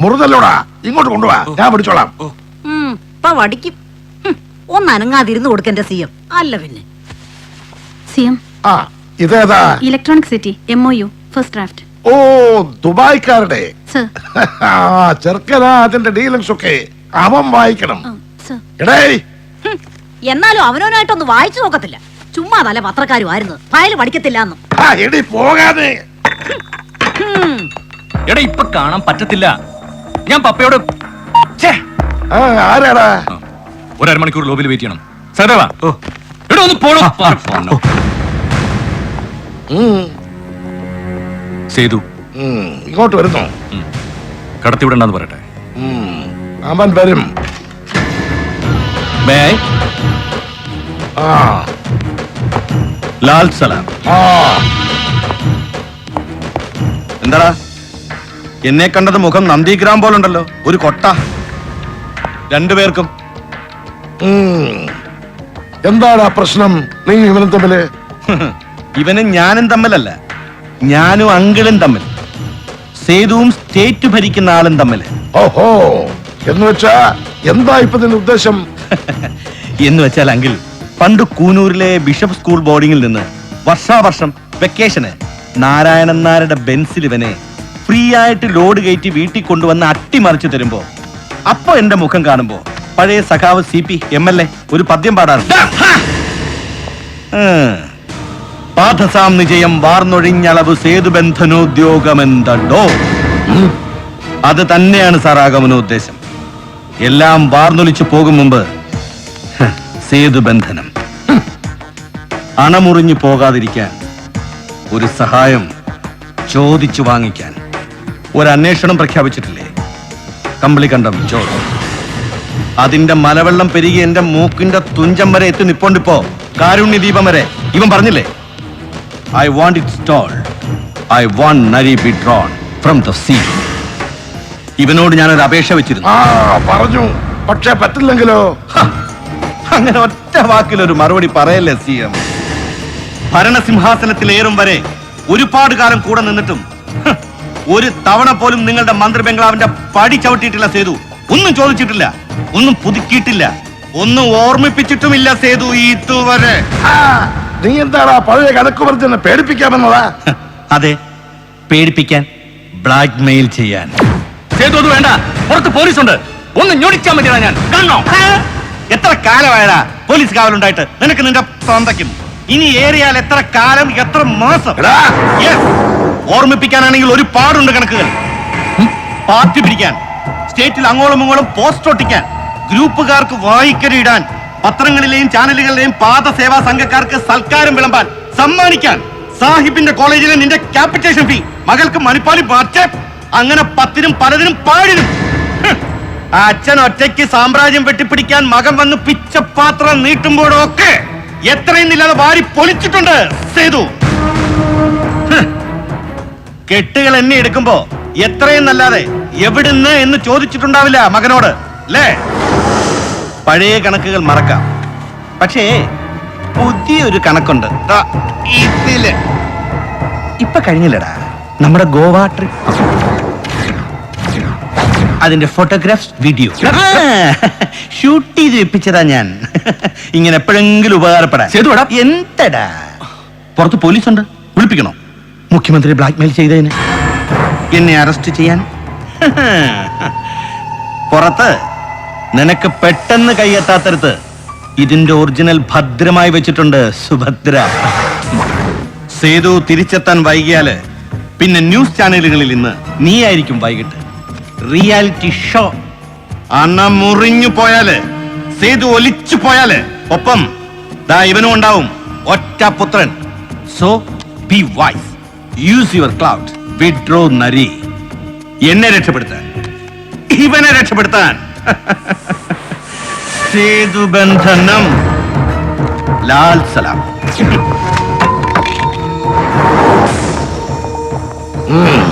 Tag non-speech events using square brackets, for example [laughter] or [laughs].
മുറുതല്ലോടാ. ഇങ്ങോട്ട് കൊണ്ടുപോവാ ഞാൻ പിടിച്ചോളാം. വടിക്കും. ഒന്ന് അനങ്ങാതിരുന്ന് കൊടുക്കന്റെ സി എം. അല്ല പിന്നെ. C M? ആ ഇതേതാ? Electronic city M O U first draft ഓ ദുബായ്ക്കാരുടെ. ചെറുക്കനാ അതിന്റെ ഡീലിംഗ്സ് ഒക്കെ അവൻ വായിക്കണം. സർ. എടേ. എന്നാലും അവനവനായിട്ടൊന്ന് വായിച്ചു നോക്കത്തില്ല. ചുമ്മാ നല്ല പത്രക്കാരും ആയിരുന്നു ഫയൽ പഠിക്കത്തില്ല എന്നും ആ, എടി പോകാതെ. എടാ ഇപ്പൊ കാണാൻ പറ്റത്തില്ല. ഞാൻ പപ്പയോട് ഛേ, ആ, ആരാടാ? ആ, ഒരു അരമണിക്കൂർ ലോബിൽ വെയിറ്റ് ചെയ്യണം. ഒന്ന് സേതു. ഇങ്ങോട്ട് വരുന്നു. കടത്തി കടത്തിവിടണ്ടെന്ന് പറയട്ടെ. അവൻ വരും? ആ. ലാൽ സലാം. എന്താടാ? എന്നെ കണ്ടത് മുഖം നന്ദിഗ്രാം പോലുണ്ടല്ലോ. ഒരു കൊട്ട. രണ്ടുപേർക്കും. എന്താണ് ആ പ്രശ്നം? നീ ഇവനും തമ്മിൽ? ഇവനും ഞാനും തമ്മിലല്ല. ഞാനും അങ്കിളും തമ്മിൽ. സേതുവും സ്റ്റേറ്റ് ഭരിക്കുന്ന ആളും തമ്മിൽ. ഓഹോ. എന്ന് വെച്ചാ എന്താ ഇപ്പൊ നിന്റെ ഉദ്ദേശം? [laughs] എന്ന് വെച്ചാൽ അങ്കിൾ പണ്ട് കൂനൂരിലെ ബിഷപ്പ് സ്കൂൾ ബോർഡിംഗിൽ നിന്ന് വർഷാവർഷം വെക്കേഷന് നാരായണൻ നായരുടെ ബെൻസിൽ ഇവനെ ഫ്രീ ആയിട്ട് ലോഡ് കയറ്റി വീട്ടിൽ കൊണ്ടുവന്ന് അട്ടിമറിച്ചു തരുമ്പോ അപ്പൊ എന്റെ മുഖം കാണുമ്പോ പഴയ സഖാവ് C P M L A ഒരു പദ്യം പാടാറുണ്ട്. ഉം. പാഠസാം നിജയം വാർന്നൊഴിഞ്ഞളവ് സേതുബന്ധനോദ്യോഗമെന്തോ അത് തന്നെയാണ് സാർ ആഗമനോദ്ദേശം. എല്ലാം വാർന്നൊലിച്ചു പോകും മുമ്പ് സേതുബന്ധനം. അണമുറിഞ്ഞു പോകാതിരിക്കാൻ ഒരു സഹായം ചോദിച്ചു വാങ്ങിക്കാൻ. ഒരു അന്വേഷണം പ്രഖ്യാപിച്ചിട്ടില്ലേ കമ്പിളിക്കണ്ടം ചോദ്യം അതിന്റെ മലവെള്ളം പെരുകി എന്റെ മൂക്കിന്റെ തുഞ്ചം വരെ എത്തി നിപ്പോണ്ടിപ്പോ. കാരുണ്യ ദീപം വരെ. ഇവൻ പറഞ്ഞില്ലേ? I want it stole I want Nari be drawn from the sea ഇവനോട് ഞാനൊരു അപേക്ഷ വെച്ചിരുന്നു. പറഞ്ഞു. പക്ഷേ പറ്റില്ലെങ്കിലോ? അങ്ങനെ ഒറ്റ വാക്കിലൊരു മറുപടി പറയല്ലേ സി എം? ഭരണസിംഹാസനത്തിലേറും വരെ ഒരുപാട് കാലം കൂടെ നിന്നിട്ടും ഹ്, ഒരു തവണ പോലും നിങ്ങളുടെ മന്ത്രി ബംഗ്ലാവിന്റെ പടി ചവിട്ടിയിട്ടില്ല സേതു. ഒന്നും ചോദിച്ചിട്ടില്ല ഒന്നും പുതുക്കിയിട്ടില്ല ഒന്നും ഓർമ്മിപ്പിച്ചിട്ടുമില്ല സേതു ഇതുവരെ. ആ, നീ എന്താടാ പഴയ കണക്ക് പറഞ്ഞെന്നെ പേടിപ്പിക്കാമെന്നതാ? ഹ്, അതെ പേടിപ്പിക്കാൻ ബ്ലാക്ക് മെയിൽ ചെയ്യാൻ. സേതു അത് വേണ്ട. പുറത്ത് പോലീസുണ്ട്. ഒന്ന് ഞൊടിച്ചാൽ മതിയാ ഞാൻ. കാണണോ? എത്ര കാലമായടാ പോലീസ് കാവലുണ്ടായിട്ട് നിനക്ക് നിന്റെ സ്വന്തക്കും ഇനി ഏറിയാൽ എത്ര കാലം എത്ര മാസം Yes. ഓർമ്മിപ്പിക്കാനാണെങ്കിൽ ഒരുപാടുണ്ട് കണക്കുകൾ ഉം. പാർട്ടി പിടിക്കാൻ സ്റ്റേറ്റിൽ അങ്ങോളം ഇങ്ങോളം പോസ്റ്റ് ഒട്ടിക്കാൻ ഗ്രൂപ്പുകാർക്ക് വായിക്കരിടാൻ പത്രങ്ങളിലെയും ചാനലുകളിലെയും പാദസേവാ സംഘക്കാർക്ക് സൽക്കാരം വിളമ്പാൻ സമ്മാനിക്കാൻ സാഹിബിന്റെ കോളേജിലെ നിന്റെ ക്യാപിറ്റേഷൻ ഫീ മകൾക്ക് മണിപ്പാലി മാറ്റേ അങ്ങനെ പത്തിനും പലതിനും പാടിനും ഹ്. അച്ഛൻ ഒറ്റയ്ക്ക് സാമ്രാജ്യം വെട്ടിപ്പിടിക്കാൻ മകൻ വന്ന് പിച്ചപാത്രം നീട്ടുമ്പോഴൊക്കെ എത്രയും ഇല്ലാതെ വാരി പൊളിച്ചിട്ടുണ്ട് സേതു. കെട്ടുകൾ എന്നെ എടുക്കുമ്പോ എത്രയും നല്ലാതെ എവിടുന്ന് എന്ന് ചോദിച്ചിട്ടുണ്ടാവില്ല മകനോട് അല്ലേ? പഴയ കണക്കുകൾ മറക്കാം. പക്ഷേ പുതിയൊരു കണക്കുണ്ട്. ഇപ്പൊ കഴിഞ്ഞില്ലടാ. നമ്മുടെ ഗോവ ട്രിപ്പ്. അതിന്റെ ഫോട്ടോഗ്രാഫ്സ് വീഡിയോ ഷൂട്ട് ചെയ്ത് വെപ്പിച്ചതാ ഞാൻ. [laughs] ഇങ്ങനെ എപ്പോഴെങ്കിലും ഉപകാരപ്പെടാൻ. സേതു എടാ. എന്തടാ? പുറത്ത് പോലീസുണ്ട്. വിളിപ്പിക്കണോ? മുഖ്യമന്ത്രി ബ്ലാക്ക്മെയിൽ ചെയ്തതിന്. എന്നെ അറസ്റ്റ് ചെയ്യാൻ. [laughs] പുറത്ത് നിനക്ക് പെട്ടെന്ന് കൈയെത്താത്തരുത്ത് ഇതിന്റെ ഒറിജിനൽ ഭദ്രമായി വെച്ചിട്ടുണ്ട് സുഭദ്ര. സേതു തിരിച്ചെത്താൻ വൈകിയാൽ പിന്നെ ന്യൂസ് ചാനലുകളിൽ ഇന്ന് നീയായിരിക്കും വൈകിട്ട്. റിയാലിറ്റി ഷോ അണ്ണ മുറിഞ്ഞു പോയാൽ സേതു ഒലിച്ചു പോയാൽ ഒപ്പം ദാ ഇവനും ഉണ്ടാവും. ഒറ്റ പുത്രൻ. So be wise use your cloud withdraw Nari. എന്നെ രക്ഷപ്പെടുത്താൻ. ഇവനെ രക്ഷപ്പെടുത്താൻ. [laughs] സേതു ബന്ധനം. ലാൽ സലാം. Mmm.